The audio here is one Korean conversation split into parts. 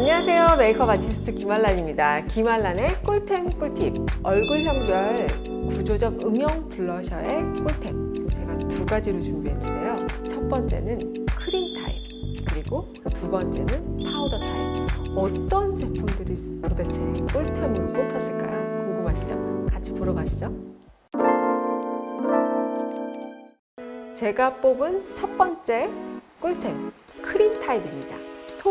안녕하세요. 메이크업 아티스트 김알란입니다. 김알란의 꿀템 꿀팁. 얼굴형별 구조적 음영 블러셔의 꿀템. 제가 두 가지로 준비했는데요. 첫 번째는 크림 타입. 그리고 두 번째는 파우더 타입. 어떤 제품들이 도대체 꿀템으로 뽑혔을까요? 궁금하시죠? 같이 보러 가시죠. 제가 뽑은 첫 번째 꿀템 크림 타입입니다.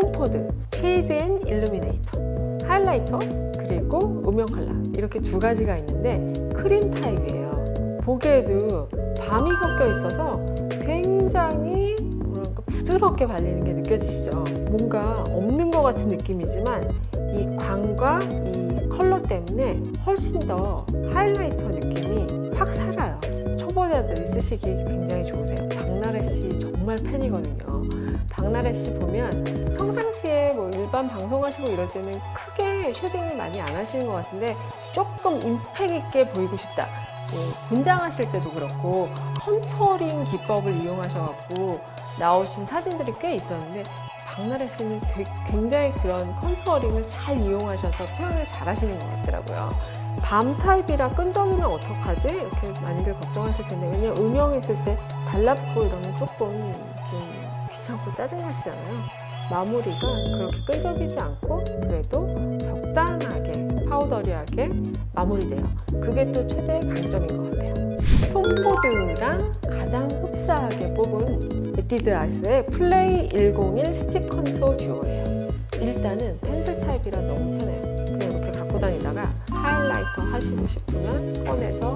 톤코드, 쉐이드 앤 일루미네이터, 하이라이터, 그리고 음영 컬러 이렇게 두 가지가 있는데 크림 타입이에요. 보기에도 밤이 섞여 있어서 굉장히 뭐랄까 부드럽게 발리는 게 느껴지시죠? 뭔가 없는 것 같은 느낌이지만 이 광과 이 컬러 때문에 훨씬 더 하이라이터 느낌이 확 살아요. 초보자들이 쓰시기 굉장히 좋으세요. 박나래 씨 정말 팬이거든요. 박나래 씨 보면 평상시에 뭐 일반 방송하시고 이럴 때는 크게 쉐딩을 많이 안 하시는 것 같은데 조금 임팩 있게 보이고 싶다. 뭐 분장하실 때도 그렇고 컨투어링 기법을 이용하셔갖고 나오신 사진들이 꽤 있었는데 박나래 씨는 굉장히 그런 컨투어링을 잘 이용하셔서 표현을 잘 하시는 것 같더라고요. 밤 타입이라 끈적이면 어떡하지? 이렇게 많이들 걱정하실 텐데 왜냐면 음영했을 때 달라붙고 이러면 조금 좀 귀찮고 짜증나시잖아요. 마무리가 그렇게 끈적이지 않고 그래도 적당하게 파우더리하게 마무리돼요. 그게 또 최대의 강점인 것 같아요. 톰코드랑 가장 흡사하게 뽑은 에뛰드 아스의 플레이 101 스틱 컨투어 듀오예요. 일단은 펜슬 타입이라 너무 편해요. 그냥 이렇게 갖고 다니다가 하이라이터 하시고 싶으면 꺼내서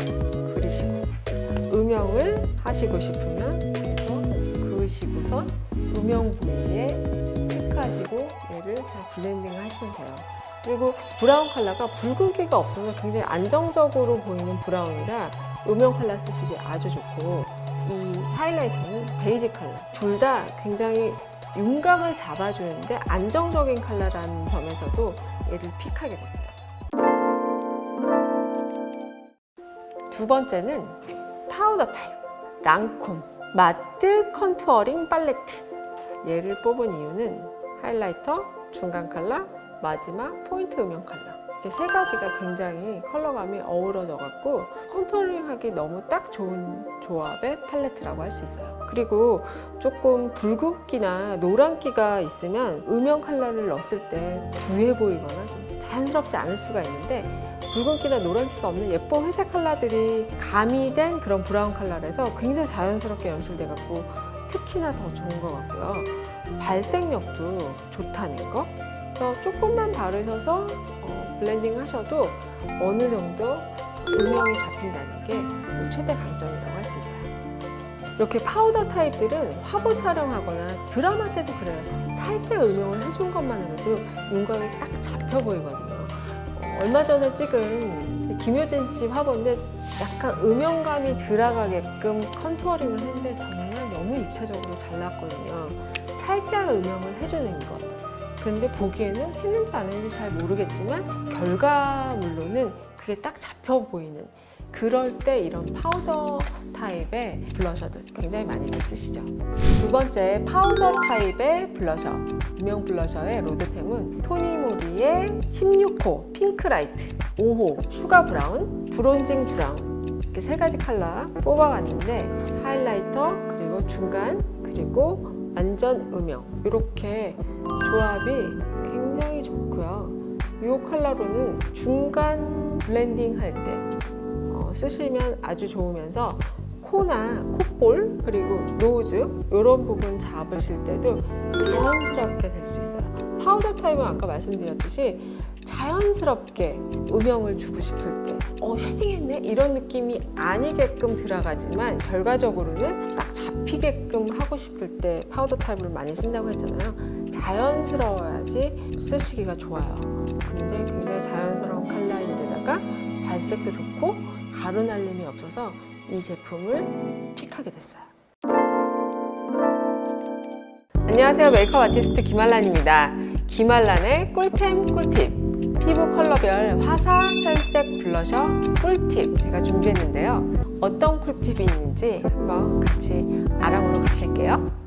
그리시고 음영을 하시고 싶으면 그래서 그으시고선 음영 부위에 체크하시고 얘를 잘 블렌딩 하시면 돼요. 그리고 브라운 컬러가 붉은기가 없어서 굉장히 안정적으로 보이는 브라운이라 음영 컬러 쓰시기 아주 좋고 이 하이라이터는 베이지 컬러 둘 다 굉장히 윤곽을 잡아주는데 안정적인 컬러라는 점에서도 얘를 픽하게 됐어요. 두 번째는 파우더 타입 랑콤 마트 컨투어링 팔레트 얘를 뽑은 이유는 하이라이터, 중간 컬러, 마지막 포인트 음영 컬러 이렇게 세 가지가 굉장히 컬러감이 어우러져 갖고 컨투어링하기 너무 딱 좋은 조합의 팔레트라고 할 수 있어요. 그리고 조금 붉은기나 노란기가 있으면 음영 컬러를 넣었을 때 부해 보이거나 좀 자연스럽지 않을 수가 있는데 붉은기나 노란기가 없는 예쁜 회색 컬러들이 가미된 그런 브라운 컬러라서 굉장히 자연스럽게 연출돼 갖고 특히나 더 좋은 것 같고요. 발색력도 좋다는 거. 그래서 조금만 바르셔서 어, 블렌딩 하셔도 어느 정도 음영이 잡힌다는 게또 최대 강점이라고 할 수 있어요. 이렇게 파우더 타입들은 화보 촬영하거나 드라마 때도 그래요. 살짝 음영을 해준 것만으로도 윤곽이 딱 잡혀 보이거든요. 어, 얼마 전에 찍은 김효진 씨 화보인데 약간 음영감이 들어가게끔 컨투어링을 했는데 정말 너무 입체적으로 잘 나왔거든요. 살짝 음영을 해주는 것. 근데 보기에는 했는지 안 했는지 잘 모르겠지만 결과물로는 그게 딱 잡혀 보이는 그럴 때 이런 파우더 타입의 블러셔들 굉장히 많이들 쓰시죠. 두 번째 파우더 타입의 블러셔 유명 블러셔의 로드템은 토니모리의 16호 핑크라이트 5호 슈가 브라운 브론징 브라운 이렇게 세 가지 컬러 뽑아봤는데 하이라이터 그리고 중간 그리고 완전 음영 이렇게 조합이 굉장히 좋고요. 이 컬러로는 중간 블렌딩 할때 어, 쓰시면 아주 좋으면서 코나 콧볼 그리고 노즈 이런 부분 잡으실 때도 자연스럽게 될 수 있어요. 파우더 타입은 아까 말씀드렸듯이 자연스럽게 음영을 주고 싶을 때, 어, 쉐딩했네? 이런 느낌이 아니게끔 들어가지만, 결과적으로는 딱 잡히게끔 하고 싶을 때 파우더 타입을 많이 쓴다고 했잖아요. 자연스러워야지 쓰시기가 좋아요. 근데 굉장히 자연스러운 컬러인데다가 발색도 좋고, 가루 날림이 없어서 이 제품을 픽하게 됐어요. 안녕하세요. 메이크업 아티스트 김알란입니다. 김알란의 꿀템 꿀팁. 피부 컬러별 화사 혈색 블러셔 꿀팁 제가 준비했는데요. 어떤 꿀팁이 있는지 한번 같이 알아보러 가실게요.